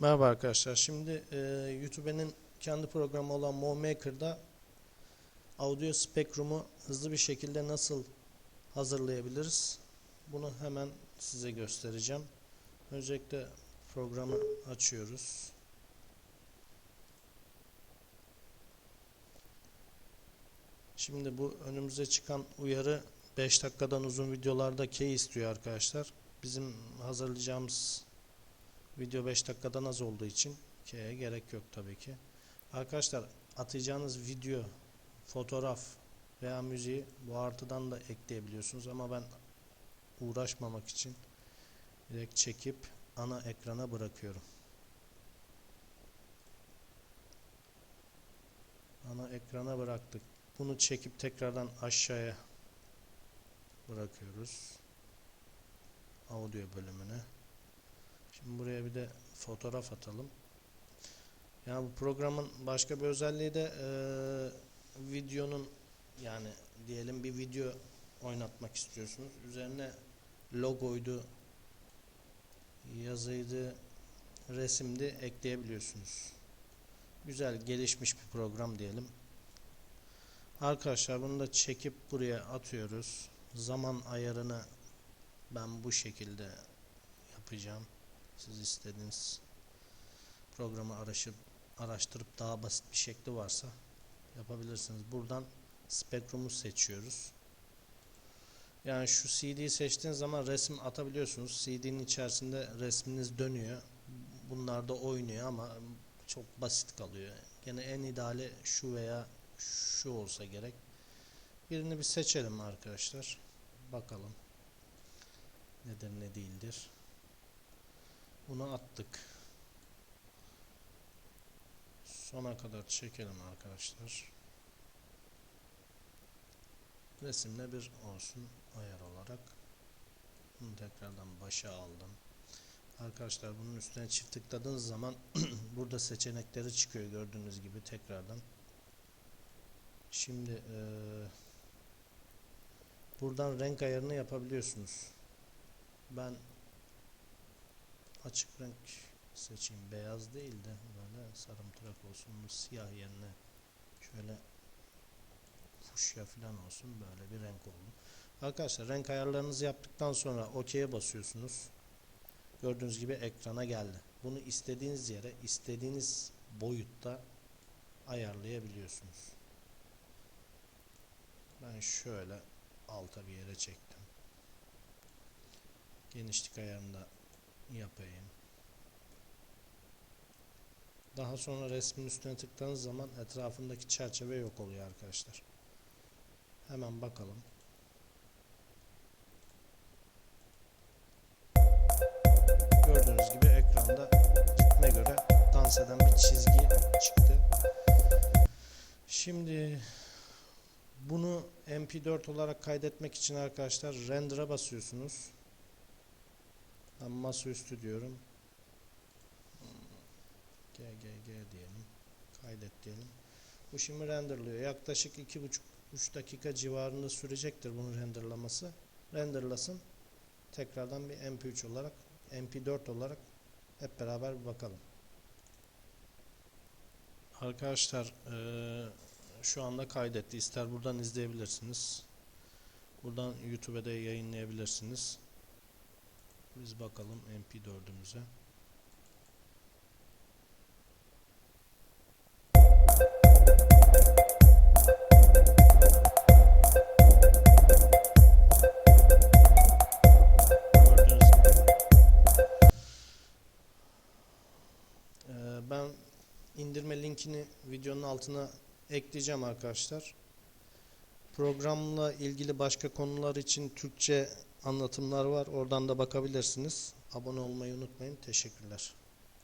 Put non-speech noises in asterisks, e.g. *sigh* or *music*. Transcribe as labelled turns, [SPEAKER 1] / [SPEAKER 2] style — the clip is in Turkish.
[SPEAKER 1] Merhaba arkadaşlar. Şimdi e, YouTube'nin kendi programı olan MoMaker'da Audio Spectrum'u hızlı bir şekilde nasıl hazırlayabiliriz? Bunu hemen size göstereceğim. Öncelikle programı açıyoruz. Şimdi bu önümüze çıkan uyarı 5 dakikadan uzun videolarda key istiyor arkadaşlar. Bizim hazırlayacağımız Video 5 dakikadan az olduğu için K'ye gerek yok tabii ki. Arkadaşlar atacağınız video, fotoğraf veya müziği bu artıdan da ekleyebiliyorsunuz ama ben uğraşmamak için direkt çekip ana ekrana bırakıyorum. Ana ekrana bıraktık. Bunu çekip tekrardan aşağıya bırakıyoruz. Audio bölümüne. Şimdi buraya bir de fotoğraf atalım. Yani bu programın başka bir özelliği de e, videonun yani diyelim bir video oynatmak istiyorsunuz. Üzerine logoydu, yazıydı, resimdi ekleyebiliyorsunuz. Güzel gelişmiş bir program diyelim. Arkadaşlar bunu da çekip buraya atıyoruz. Zaman ayarını ben bu şekilde yapacağım. Siz istediğiniz programı araşıp, araştırıp daha basit bir şekli varsa yapabilirsiniz. Buradan spektrumu seçiyoruz. Yani şu CD'yi seçtiğiniz zaman resim atabiliyorsunuz. CD'nin içerisinde resminiz dönüyor. Bunlar da oynuyor ama çok basit kalıyor. Gene en ideali şu veya şu olsa gerek. Birini bir seçelim arkadaşlar. Bakalım. Nedir ne değildir. Bunu attık. Sona kadar çekelim arkadaşlar. Resimle bir olsun ayar olarak. Bunu tekrardan başa aldım. Arkadaşlar bunun üstüne çift tıkladığınız zaman *clears throat* burada seçenekleri çıkıyor gördüğünüz gibi tekrardan. Şimdi eee buradan renk ayarını yapabiliyorsunuz. Ben açık renk seçeyim. Beyaz değil de böyle sarımtırak olsun. Bu siyah yerine şöyle fuşya falan olsun. Böyle bir renk oldu. Arkadaşlar renk ayarlarınızı yaptıktan sonra OK'ye basıyorsunuz. Gördüğünüz gibi ekrana geldi. Bunu istediğiniz yere, istediğiniz boyutta ayarlayabiliyorsunuz. Ben şöyle alta bir yere çektim. Genişlik ayarını da yapayım. Daha sonra resmin üstüne tıkladığınız zaman etrafındaki çerçeve yok oluyor arkadaşlar. Hemen bakalım. Gördüğünüz gibi ekranda ritme göre dans eden bir çizgi çıktı. Şimdi bunu mp4 olarak kaydetmek için arkadaşlar render'a basıyorsunuz. Ben masaüstü diyorum. GGG diyelim. Kaydet diyelim. Bu şimdi renderlıyor. Yaklaşık 2,5-3 dakika civarında sürecektir bunun renderlaması. Renderlasın. Tekrardan bir MP3 olarak, MP4 olarak hep beraber bir bakalım. Arkadaşlar eee, şu anda kaydetti. İster buradan izleyebilirsiniz. Buradan YouTube'da da yayınlayabilirsiniz. Biz bakalım MP4'ümüze. Gördüğünüz gibi. Ee, ben indirme linkini videonun altına ekleyeceğim arkadaşlar. Programla ilgili başka konular için Türkçe anlatımlar var. Oradan da bakabilirsiniz. Abone olmayı unutmayın. Teşekkürler.